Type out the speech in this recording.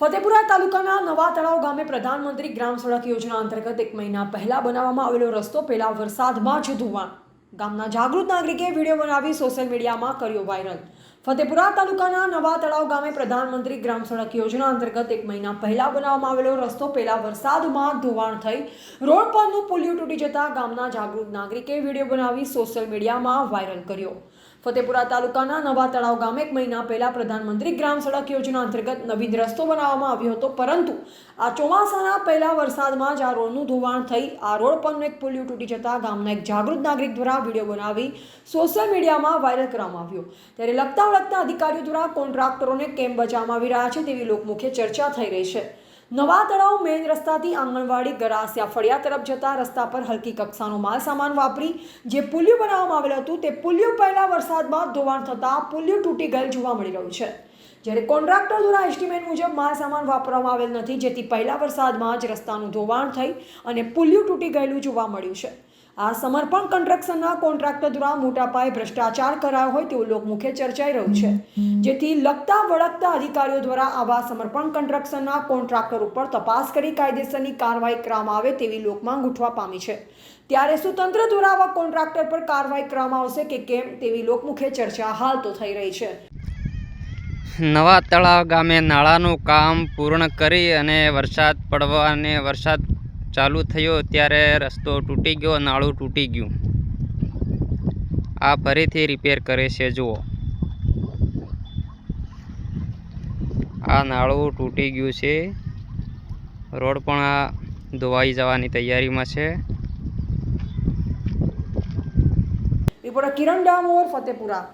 ફતેપુરા તાલુકાના નવા તળાવ ગામે પ્રધાનમંત્રી ગ્રામ સડક યોજના અંતર્ગત એક મહિના પહેલા બનાવવામાં આવેલો રસ્તો પહેલા વરસાદમાં જ ધોવાણ ગામના જાગૃત નાગરિકે વીડિયો બનાવી સોશિયલ મીડિયામાં કર્યો વાયરલ. ફતેપુરા તાલુકાના નવા તળાવ ગામે પ્રધાનમંત્રી ગ્રામ સડક યોજના અંતર્ગત એક મહિના પહેલા બનાવવામાં આવેલો રસ્તો પહેલા વરસાદમાં ધોવાણ થઈ. રોડ પરનું પુલિયું તૂટી જતા ગામના જાગૃત નાગરિકે વીડિયો બનાવી સોશિયલ મીડિયામાં વાયરલ કર્યો. ફતેપુરા તાલુકાના નવા તળાવ ગામે એક મહિના પહેલા પ્રધાનમંત્રી ગ્રામ સડક યોજના અંતર્ગત નવીન રસ્તો બનાવવામાં આવ્યો હતો. પરંતુ આ ચોમાસાના પહેલા વરસાદમાં જ આ રોડનું ધોવાણ થઈ આ રોડ પરનું એક પુલિયું તૂટી જતા ગામના એક જાગૃત નાગરિક દ્વારા વીડિયો બનાવી સોશિયલ મીડિયામાં વાયરલ કરવામાં આવ્યો. ત્યારે લગતા વળગતા અધિકારીઓ દ્વારા કોન્ટ્રાક્ટરોને કેમ બચાવવામાં આવી રહ્યા છે તેવી લોકમુખ્ય ચર્ચા થઈ રહી છે. નવા તળાવ મેઇન રસ્તાથી આંગણવાડી ગરાસિયા ફળિયા તરફ જતા રસ્તા પર હલકી કક્ષાનો માલ સામાન વાપરી જે પુલિયું બનાવવામાં આવેલું હતું તે પુલિયું પહેલા વરસાદમાં ધોવાણ થતાં પુલિયું તૂટી ગયેલ જોવા મળી રહ્યું છે. જ્યારે કોન્ટ્રાક્ટર દ્વારા એસ્ટિમેટ મુજબ માલ સામાન વાપરવામાં આવેલ નથી, જેથી પહેલા વરસાદમાં જ રસ્તાનું ધોવાણ થઈ અને પુલિયું તૂટી ગયેલું જોવા મળ્યું છે. આ સમર્પણ કન્સ્ટ્રક્શનના કોન્ટ્રાક્ટર દ્વારા મોટા પાયે ભ્રષ્ટાચાર કરાયો હોય તેવું લોકમુખે ચર્ચાઈ રહ્યું છે. જેથી લગતા વળગતા અધિકારીઓ દ્વારા આવા સમર્પણ કન્સ્ટ્રક્શનના કોન્ટ્રાક્ટર ઉપર તપાસ કરી કાયદેસરની કાર્યવાહી કરવામાં આવે તેવી લોકમાંગ ઉઠવા પામી છે. ત્યારે શું તંત્ર દ્વારા આવા કોન્ટ્રાક્ટર પર કાર્યવાહી કરવામાં આવશે કે કેમ તેવી લોકમુખે ચર્ચા હાલ તો થઈ રહી છે. નવા તળાવ ગામે નાળાનું કામ પૂર્ણ કરી અને વરસાદ પડવા અને વરસાદ ચાલુ થયો ત્યારે રસ્તો તૂટી ગયો, નાળું તૂટી ગયું. આ ફરીથી રિપેર કરે છે, જુઓ. આ નાળું તૂટી ગયું છે. રોડ પણ આ ધોવાઈ જવાની તૈયારીમાં છે. રિપોર્ટર કિરણ ડામોર, ફતેપુરા.